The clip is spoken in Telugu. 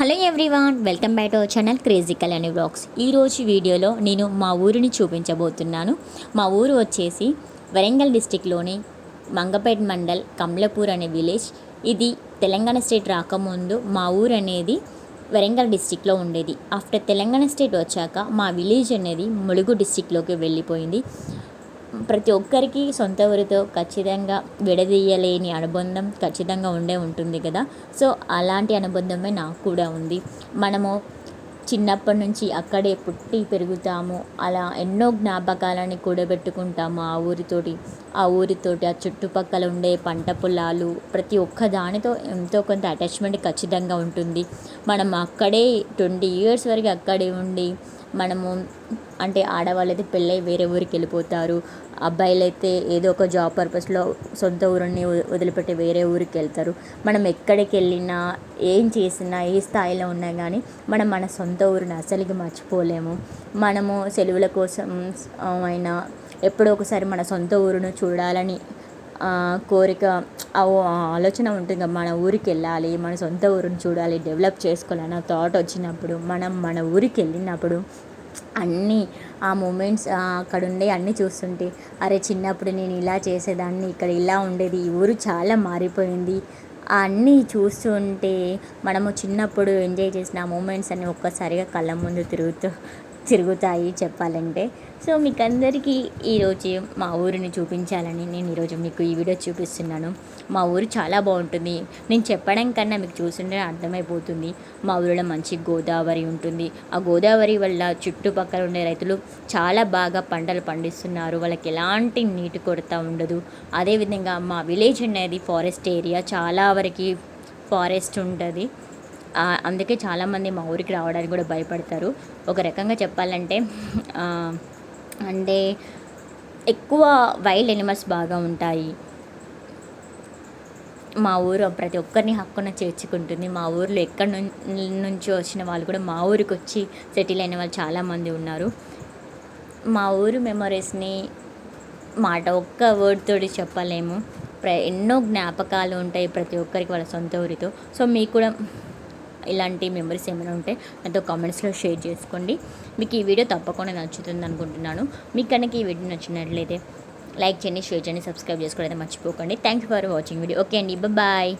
Hello everyone welcome back to our channel crazy Kalyani blogs ఈరోజు వీడియోలో నేను మా ఊరిని చూపించబోతున్నాను. మా ఊరు వచ్చేసి వరంగల్ డిస్టిక్లోని మంగపేట్ మండల్ కమలపూర్ అనే విలేజ్. ఇది తెలంగాణ స్టేట్ రాకముందు మా ఊరు అనేది వరంగల్ డిస్టిక్లో ఉండేది. ఆఫ్టర్ తెలంగాణ స్టేట్ వచ్చాక మా విలేజ్ అనేది ములుగు డిస్టిక్లోకి వెళ్ళిపోయింది. ప్రతి ఒక్కరికి సొంత ఊరితో ఖచ్చితంగా విడదీయలేని అనుబంధం ఖచ్చితంగా ఉండే ఉంటుంది కదా. సో అలాంటి అనుబంధమే నాకు కూడా ఉంది. మనము చిన్నప్పటి నుంచి అక్కడే పుట్టి పెరుగుతాము. అలా ఎన్నో జ్ఞాపకాలని కూడబెట్టుకుంటాము ఆ ఊరితోటి. ఆ ఊరితోటి ఆ చుట్టుపక్కల ఉండే పంట పొలాలు ప్రతి ఒక్క దానితో ఎంతో కొంత అటాచ్మెంట్ ఖచ్చితంగా ఉంటుంది. మనం అక్కడే ట్వంటీ ఇయర్స్ వరకు అక్కడే ఉండి మనము అంటే ఆడవాళ్ళైతే పెళ్ళై వేరే ఊరికి వెళ్ళిపోతారు. అబ్బాయిలు అయితే ఏదో ఒక జాబ్ పర్పస్లో సొంత ఊరిని వదిలిపెట్టి వేరే ఊరికి వెళ్తారు. మనం ఎక్కడికి వెళ్ళినా ఏం చేసినా ఏ స్థాయిలో ఉన్నా కానీ మనం మన సొంత ఊరిని అసలుకి మర్చిపోలేము. మనము సెలవుల కోసం అయినా ఎప్పుడో ఒకసారి మన సొంత ఊరును చూడాలని కోరిక ఓ- ఆలోచన ఉంటుంది కదా, మన ఊరికి వెళ్ళాలి మన సొంత ఊరిని చూడాలి డెవలప్ చేసుకోవాలన్న థాట్ వచ్చినప్పుడు మనం మన ఊరికి వెళ్ళినప్పుడు అన్నీ ఆ మూమెంట్స్ అక్కడ ఉండే అన్నీ చూస్తుంటే అరే చిన్నప్పుడు నేను ఇలా చేసేదాన్ని ఇక్కడ ఇలా ఉండేది ఈ ఊరు చాలా మారిపోయింది అన్నీ చూస్తుంటే మనము చిన్నప్పుడు ఎంజాయ్ చేసిన మూమెంట్స్ అన్నీ ఒక్కసారిగా కళ్ళ ముందు తిరుగుతూ తిరుగుతాయి చెప్పాలంటే. సో మీకు అందరికీ ఈరోజు మా ఊరిని చూపించాలని నేను ఈరోజు మీకు ఈ వీడియో చూపిస్తున్నాను. మా ఊరు చాలా బాగుంటుంది. నేను చెప్పడం కన్నా మీకు చూస్తుంటే అర్థమైపోతుంది. మా ఊరిలో మంచి గోదావరి ఉంటుంది. ఆ గోదావరి వల్ల చుట్టుపక్కల ఉండే రైతులు చాలా బాగా పంటలు పండిస్తున్నారు. వాళ్ళకి ఎలాంటి నీటి కొరత ఉండదు. అదేవిధంగా మా విలేజ్ అనేది ఫారెస్ట్ ఏరియా. చాలా వరకు ఫారెస్ట్ ఉంటుంది. అందుకే చాలామంది మా ఊరికి రావడానికి కూడా భయపడతారు. ఒక రకంగా చెప్పాలంటే అంటే ఎక్కువ వైల్డ్ ఎనిమల్స్ బాగా ఉంటాయి. మా ఊరు ప్రతి ఒక్కరిని హక్కున చేర్చుకుంటుంది. మా ఊర్లో ఎక్కడి నుంచి నుంచో వచ్చిన వాళ్ళు కూడా మా ఊరికి వచ్చి సెటిల్ అయిన వాళ్ళు చాలామంది ఉన్నారు. మా ఊరు మెమరీస్ని మాట ఒక్క వర్డ్ చెప్పలేము. ప్ర ఎన్నో జ్ఞాపకాలు ఉంటాయి ప్రతి ఒక్కరికి వాళ్ళ సొంత ఊరితో. సో మీకు కూడా ఇలాంటి మెమరీస్ ఏమైనా ఉంటే నాతో కామెంట్స్లో షేర్ చేసుకోండి. మీకు ఈ వీడియో తప్పకుండా నచ్చుతుంది అనుకుంటున్నాను. మీకు కనుక ఈ వీడియో నచ్చినట్లయితే లైక్ చేయండి షేర్ చేయండి సబ్స్క్రైబ్ చేసుకోవడం మర్చిపోకండి. Thank you for watching video okay అండి బాయ్